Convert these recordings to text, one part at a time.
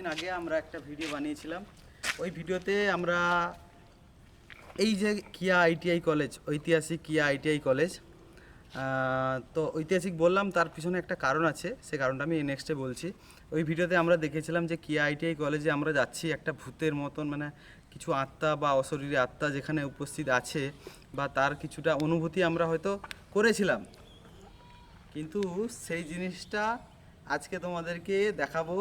কয়েকদিন আগে আমরা একটা ভিডিও বানিয়েছিলাম। ওই ভিডিওতে আমরা এই যে কিয়া আইটিআই কলেজ, ঐতিহাসিক কিয়া আইটিআই কলেজ তো ঐতিহাসিক বললাম, তার পিছনে একটা কারণ আছে, সে কারণটা আমি নেক্সটে বলছি। ওই ভিডিওতে আমরা দেখেছিলাম যে কিয়া আইটিআই কলেজে আমরা যাচ্ছি একটা ভূতের মতন মানে কিছু আত্মা বা অশরীরী আত্মা যেখানে উপস্থিত আছে বা তার কিছুটা অনুভূতি আমরা হয়তো করেছিলাম। কিন্তু সেই জিনিসটা আজকে তোমাদেরকে দেখাবো।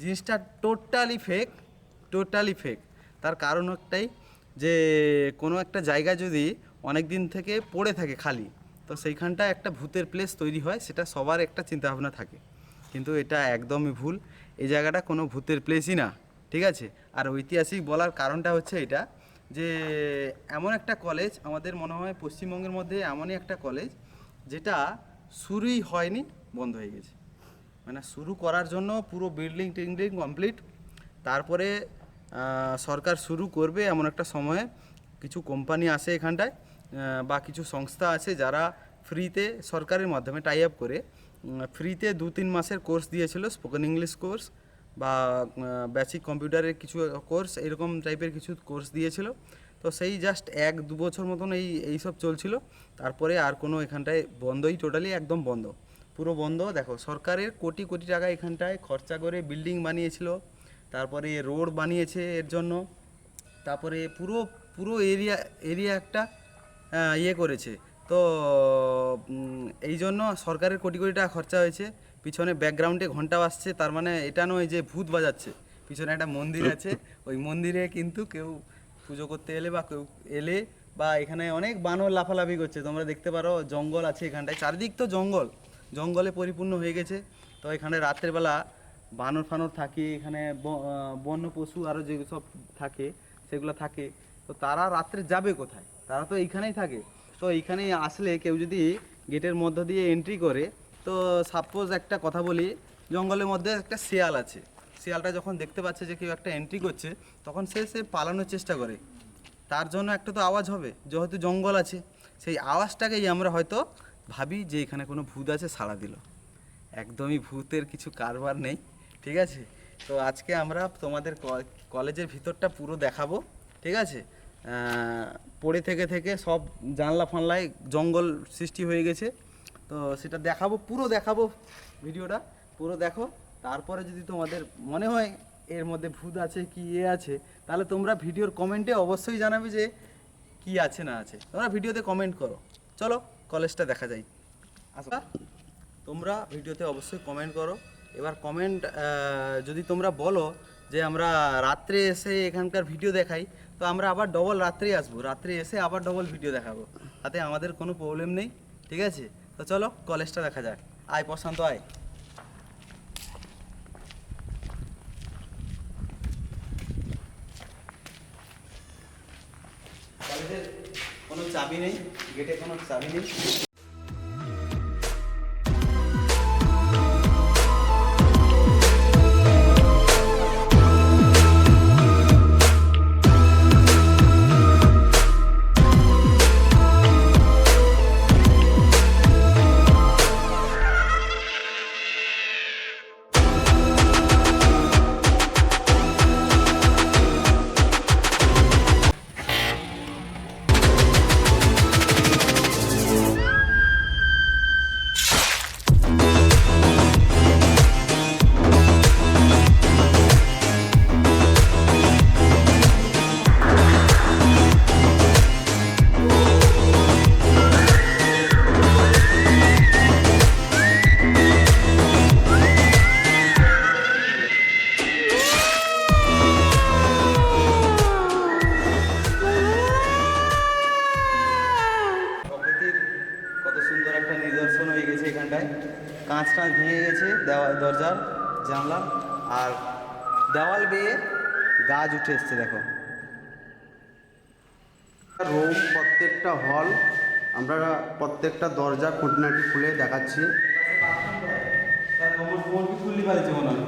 জিনিসটা টোটালি ফেক টোটালি ফেক তার কারণ একটাই যে, কোনো একটা জায়গা যদি অনেক দিন থেকে পড়ে থাকে খালি, তো সেইখানটা একটা ভূতের প্লেস তৈরি হয়, সেটা সবার একটা চিন্তাভাবনা থাকে। কিন্তু এটা একদমই ভুল। এই জায়গাটা কোনো ভূতের প্লেসই না, ঠিক আছে? আর ঐতিহাসিক বলার কারণটা হচ্ছে এটা যে, এমন একটা কলেজ আমাদের মনে হয় পশ্চিমবঙ্গের মধ্যে এমনই একটা কলেজ যেটা শুরুই হয়নি, বন্ধ হয়ে গেছে। মানে শুরু করার জন্য পুরো বিল্ডিং টিল্ডিং কমপ্লিট তারপরে সরকার শুরু করবে এমন একটা সময়ে। কিছু কোম্পানি আসে এখানটায় বা কিছু সংস্থা আছে যারা ফ্রিতে সরকারের মাধ্যমে টাই আপ করে। ফ্রিতে দু তিন মাসের কোর্স দিয়েছিল স্পোকেন ইংলিশ কোর্স বা বেসিক কম্পিউটারের কিছু কোর্স এরকম টাইপের কিছু কোর্স দিয়েছিল। তো সেই জাস্ট এক দু বছর মতন এই, এইসব চলছিল। তারপরে আর কোনো এখানটায় বন্ধই টোটালি একদম বন্ধ। পুরো বন্ধ। দেখো, সরকারের কোটি কোটি টাকা এখানটায় খরচা করে বিল্ডিং বানিয়েছিল, তারপরে রোড বানিয়েছে এর জন্য, তারপরে পুরো পুরো এরিয়া এরিয়া একটা ইয়ে করেছে। তো এই জন্য সরকারের কোটি কোটি টাকা খরচা হয়েছে। পিছনে ব্যাকগ্রাউন্ডে ঘণ্টা বাজছে তার মানে এটা নয় যে ভূত বাজাচ্ছে। পিছনে একটা মন্দির আছে, ওই মন্দিরে কিন্তু কেউ পুজো করতে এলে বা কেউ এলে বা এখানে অনেক বানর লাফালাফি করছে। তোমরা দেখতে পারো, জঙ্গল আছে এখানটায়। চারিদিক তো জঙ্গল। জঙ্গলে পরিপূর্ণ হয়ে গেছে। তো এখানে রাত্রেবেলা বানর ফানর থাকে, এখানে বন্য পশু আরও যেসব থাকে, সেগুলো থাকে। তো তারা রাত্রে যাবে কোথায়? তারা তো এইখানেই থাকে। তো এইখানে আসলে কেউ যদি গেটের মধ্য দিয়ে এন্ট্রি করে, তো সাপোজ একটা কথা বলি, জঙ্গলের মধ্যে একটা শিয়াল আছে। শিয়ালটা যখন দেখতে পাচ্ছে যে কেউ একটা এন্ট্রি করছে, তখন সে সে পালানোর চেষ্টা করে। তার জন্য একটা তো আওয়াজ হবে, যেহেতু জঙ্গল আছে। সেই আওয়াজটাকেই আমরা হয়তো ভাবি যে এখানে কোনো ভূত আছে, সাড়া দিল। একদমই ভূতের কিছু কারবার নেই, ঠিক আছে? তো আজকে আমরা তোমাদের কলেজের ভিতরটা পুরো দেখাবো, ঠিক আছে? পড়ে থেকে থেকে সব জানলা ফানলায় জঙ্গল সৃষ্টি হয়ে গেছে। তো সেটা দেখাবো, পুরো দেখাবো ভিডিওটা, পুরো দেখো। তারপরে যদি তোমাদের মনে হয় এর মধ্যে ভূত আছে, কি এ আছে, তাহলে তোমরা ভিডিওর কমেন্টে অবশ্যই জানাবে যে কি আছে না আছে। তোমরা ভিডিওতে কমেন্ট করো। চলো। কলেজটা দেখা যায়। আচ্ছা তোমরা ভিডিওতে অবশ্যই কমেন্ট করো। এবার কমেন্ট যদি তোমরা বলো যে আমরা রাত্রে এসে এখানকার ভিডিও দেখাই, তো আমরা আবার ডবল রাত্রে আসব। রাত্রে এসে আবার ডবল ভিডিও দেখাবো। তাতে আমাদের কোনো প্রবলেম নেই, ঠিক আছে? তো চলো, কলেজটা দেখা যাক। আয়, প্রশান্ত, আয় কলেজের কোনো চাবি নেই গেটে কোনো চাবি নেই। ভেঙে গেছে দেওয়াল দরজার জানলা। আর দেওয়াল বেয়ে গাছ উঠে এসছে, দেখো। রুম প্রত্যেকটা হল, আমরা প্রত্যেকটা দরজা খুঁটিনাটি খুলে দেখাচ্ছি। খুললি মনে হয়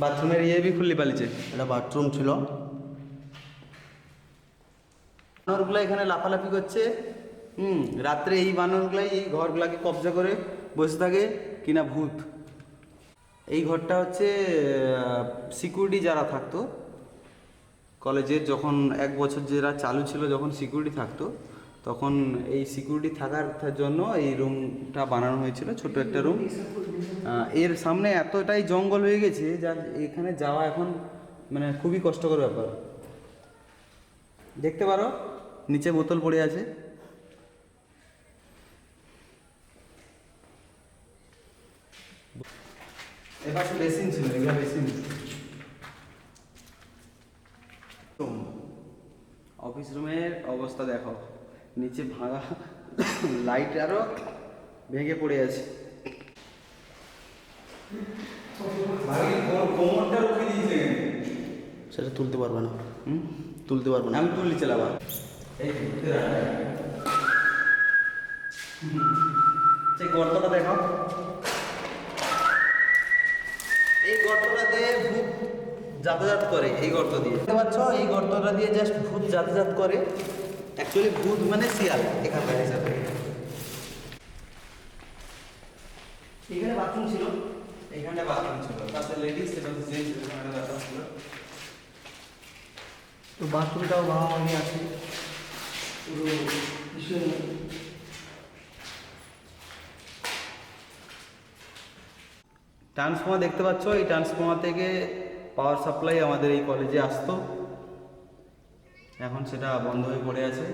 বাথরুমের ইয়ে বি খুললি পালিছে। এটা বাথরুম ছিল। বানরগুলো এখানে লাফালাফি করছে। হুম, রাত্রে এই বানরগুলাই এই ঘরগুলাকে কবজা করে বসে থাকে। কিনা ভূত। এই ঘরটা হচ্ছে সিকিউরিটি যারা থাকতো, কলেজের যখন এক বছর যারা চালু ছিল যখন সিকিউরিটি থাকতো, তখন এই সিকিউরিটি থাকার জন্য এই রুমটা বানানো হয়েছিল ছোট একটা রুম এর সামনে এতটাই জঙ্গল হয়ে গেছে যা এখানে যাওয়া এখন মানে খুবই কষ্টকর ব্যাপার। দেখতে পারো, নিচে বোতল পড়ে আছে। এবার বেসিন ছিল এগুলো বেসিন অফিস রুমের অবস্থা দেখো। নিচে ভাঙা লাইট আরও ভেঙে পড়ে আছে। সেটা তুলতে পারবে না। হুম? তুলতে পারবে না। আমি তুলি চালাবা সেই গর্তটা দেখো। এই গর্তটাতে ভূত যাতায়াত করে, এই গর্ত দিয়ে। দেখতে পাচ্ছ, এই গর্তটা দিয়ে জাস্ট ভূত যাতায়াত করে। অ্যাকচুয়ালি ভূত মানে শিয়াল এখানকার হিসাবে এখানে বাথরুম ছিল। এখানে বাথরুম ছিল। তাতে লেডিস সেটা জেন্টস এখানে বাথরুম ছিল। তো বাথরুমটাও ভাঙাভাঙি আছে। পুরো ভীষণ ট্রান্সফর্মার দেখতে পাচ্ছ? এই ট্রান্সফর্মার থেকে পাওয়ার সাপ্লাই আমাদের এই কলেজে আসতো। এখন সেটা বন্ধ হয়ে পড়ে আছে।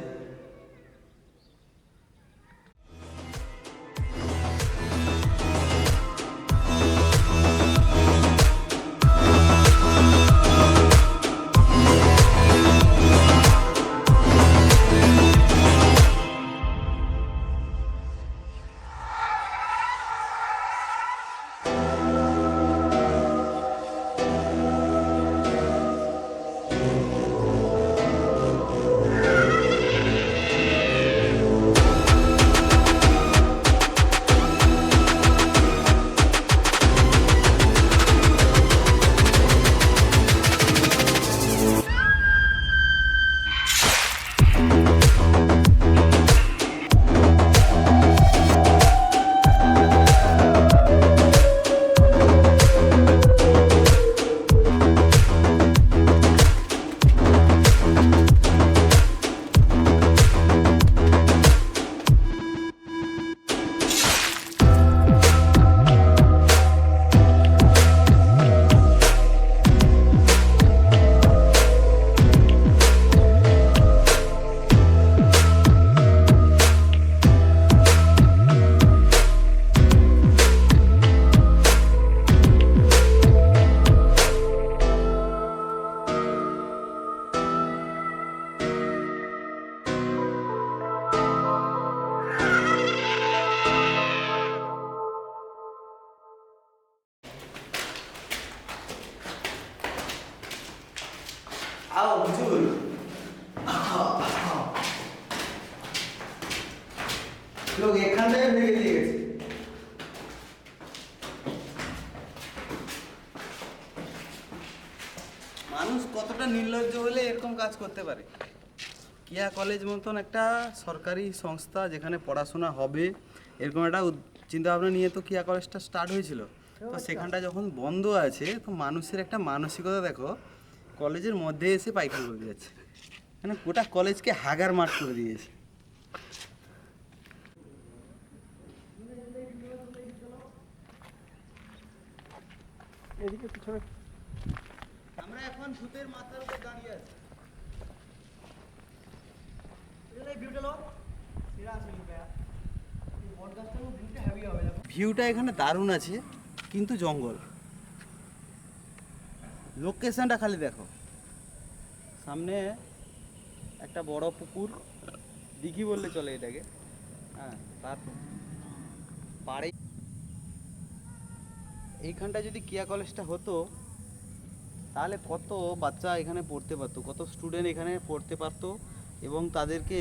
মানুষ কতটা নির্লজ্জ হলে এরকম কাজ করতে পারে? কিয়া কলেজ মতন একটা সরকারি সংস্থা যেখানে পড়াশোনা হবে এরকম একটা চিন্তাভাবনা নিয়ে তো কিয়া কলেজটা স্টার্ট হয়েছিল। তো সেখানটা যখন বন্ধ আছে তো মানুষের একটা মানসিকতা দেখো কলেজের মধ্যে এসে পায়খানা করে যাচ্ছে। মানে গোটা কলেজকে হাগার মাঠ করে দিয়েছে। এদিকে পিছনে। আমরা এখন ভূতের মাথার উপর দাঁড়িয়ে আছি। ভিউটা এখানে দারুণ আছে, কিন্তু জঙ্গল। লোকেশনটা খালি দেখো। সামনে একটা বড় পুকুর, দিঘি বললে চলে এটাকে। হ্যাঁ তার পাড়ে এইখানটা যদি কিয়া কলেজটা হতো তাহলে কত বাচ্চা এখানে পড়তে পারতো? কত স্টুডেন্ট এখানে পড়তে পারতো? এবং তাদেরকে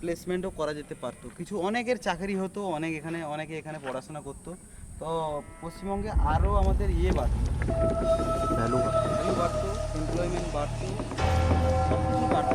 প্লেসমেন্টও করা যেতে পারতো। কিছু অনেকের চাকরি হতো অনেক এখানে অনেকে এখানে পড়াশোনা করতো। তো পশ্চিমবঙ্গে আরও আমাদের ইয়ে বাড়তো। ভ্যালু ভ্যালু বাড়তো এমপ্লয়মেন্ট বাড়তো সব কিছু বাড়তো।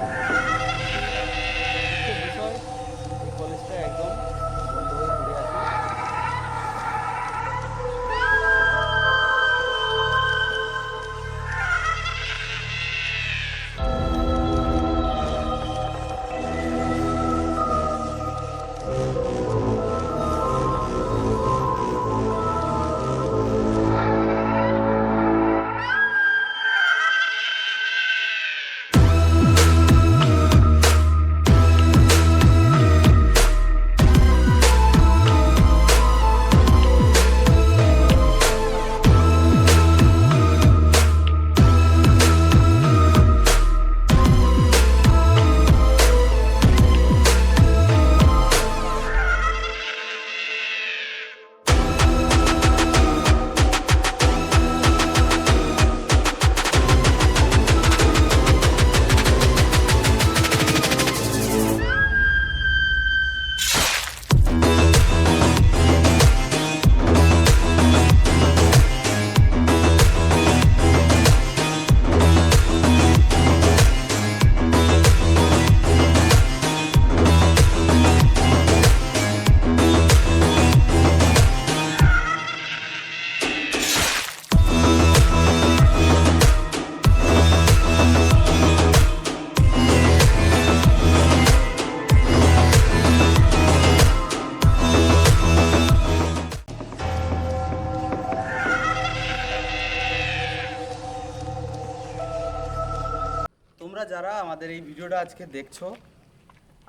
আমাদের এই ভিডিওটা আজকে দেখছ।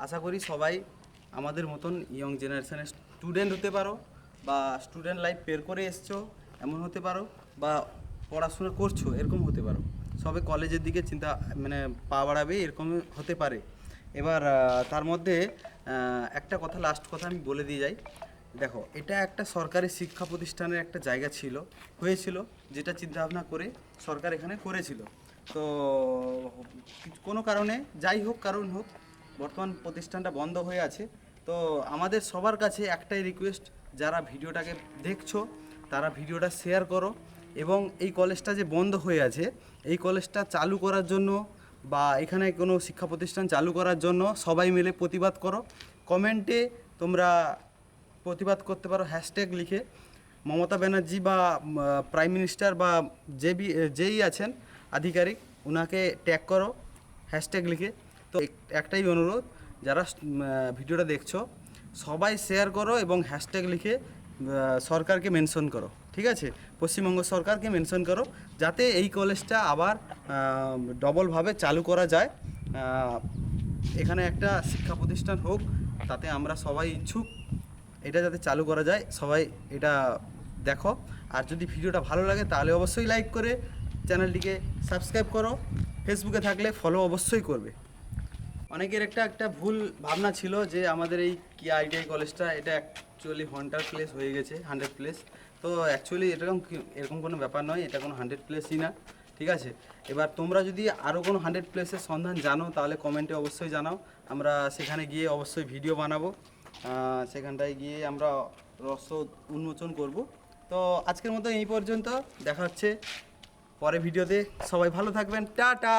আশা করি সবাই আমাদের মতন ইয়ং জেনারেশনের স্টুডেন্ট হতে পারো বা স্টুডেন্ট লাইফ পের করে এসছো, এমন হতে পারো বা পড়াশোনা করছ, এরকম হতে পারো। সবে কলেজের দিকে চিন্তা মানে পা বাড়াবে, এরকম হতে পারে। এবার তার মধ্যে একটা কথা লাস্ট কথা আমি বলে দিয়ে যাই। দেখো, এটা একটা সরকারি শিক্ষা প্রতিষ্ঠানের একটা জায়গা ছিল, হয়েছিল, যেটা চিন্তাভাবনা করে সরকার এখানে করেছিল। তো কোনো কারণে, যাই হোক কারণ হোক, বর্তমান প্রতিষ্ঠানটা বন্ধ হয়ে আছে। তো আমাদের সবার কাছে একটাই রিকোয়েস্ট যারা ভিডিওটাকে দেখছ, তারা ভিডিওটা শেয়ার করো এবং এই কলেজটা যে বন্ধ হয়ে আছে, এই কলেজটা চালু করার জন্য বা এখানে কোনো শিক্ষা প্রতিষ্ঠান চালু করার জন্য সবাই মিলে প্রতিবাদ করো। কমেন্টে তোমরা প্রতিবাদ করতে পারো হ্যাশট্যাগ লিখে। মমতা ব্যানার্জি বা প্রাইম মিনিস্টার বা, যে যেই আছেন আধিকারিক ওনাকে ট্যাগ করো হ্যাশট্যাগ লিখে। তো একটাই অনুরোধ, যারা ভিডিওটা দেখছ, সবাই শেয়ার করো এবং হ্যাশট্যাগ লিখে সরকারকে মেনশন করো, ঠিক আছে? পশ্চিমবঙ্গ সরকারকে মেনশন করো, যাতে এই কলেজটা আবার ডবলভাবে চালু করা যায়। এখানে একটা শিক্ষা প্রতিষ্ঠান হোক, তাতে আমরা সবাই ইচ্ছুক, এটা যাতে চালু করা যায়। সবাই এটা দেখো। আর যদি ভিডিওটা ভালো লাগে, তাহলে অবশ্যই লাইক করে চ্যানেলটিকে সাবস্ক্রাইব করো। ফেসবুকে থাকলে ফলো অবশ্যই করবে। অনেকের একটা একটা ভুল ভাবনা ছিল যে আমাদের এই কি আইটিআই কলেজটা, এটা অ্যাকচুয়ালি হান্ড্রেড প্লেস হয়ে গেছে হান্ড্রেড প্লেস তো অ্যাকচুয়ালি এরকম এরকম কোনো ব্যাপার নয়, এটা কোনো হান্ড্রেড প্লেসই না, ঠিক আছে? এবার তোমরা যদি আরও কোনো হান্ড্রেড প্লেসের সন্ধান জানো, তাহলে কমেন্টে অবশ্যই জানাও। আমরা সেখানে গিয়ে অবশ্যই ভিডিও বানাবো। সেখানটায় গিয়ে আমরা রস উন্মোচন করব। তো আজকের মতো এই পর্যন্ত, দেখা হচ্ছে। পরে ভিডিওতে সবাই ভালো থাকবেন টাটা।